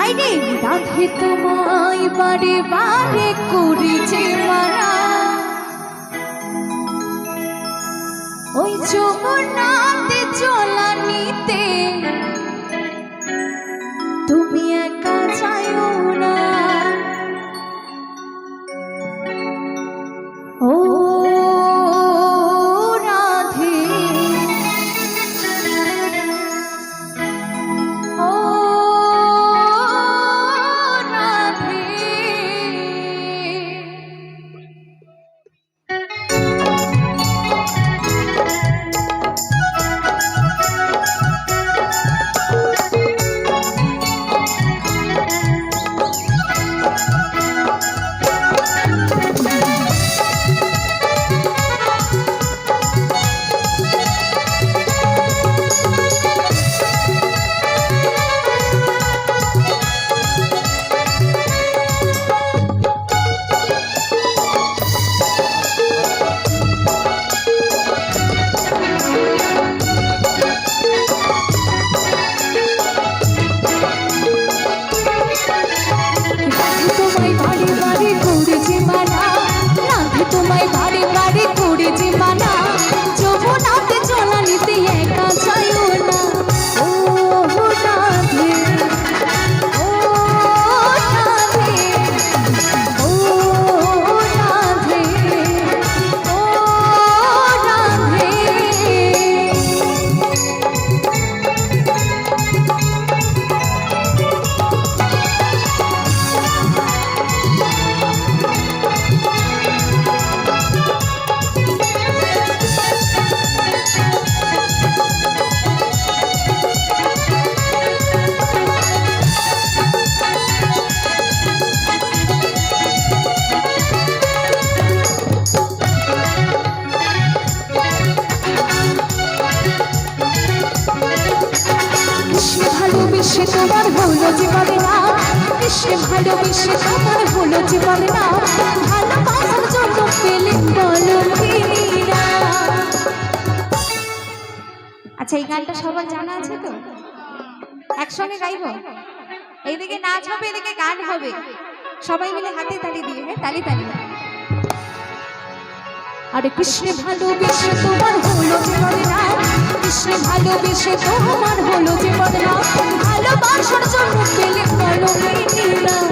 আইরে রাধে তোমায় বারে বারে করেছে মানা ওই যমুনাতে চলা নিতে তুমি তোমার হলো জীবনে না। তোমার হলো জীবনে না। ভালোবাসার জন্য পেলে বলো আচ্ছা এই গানটা সবার জানা আছে তো? একসঙ্গে গাইব? এইদিকে নাচ হবে এদিকে গান হবে। সবাই মিলে হাতে তালি দিয়ে হ্যাঁ তালি তালি। আরে কৃষ্ণ ভালোবেসে তোমার ভালোবেসে তোমার হলো জীবন না ভালোবাসার জন্য পেলে কলমে মেয়েরা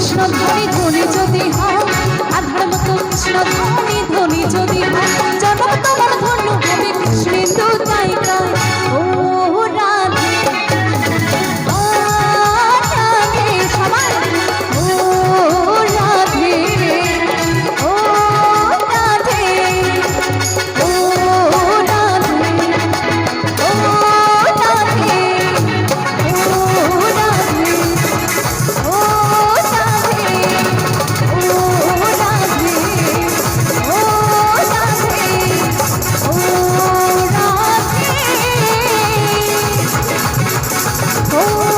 কৃষ্ণ ধ্বনি ধ্বনি যদি হয় আধ্যাত্ম কৃষ্ণ ধ্বনি ধ্বনি যদি হয় জন্ম তোমার ধন্য Oh.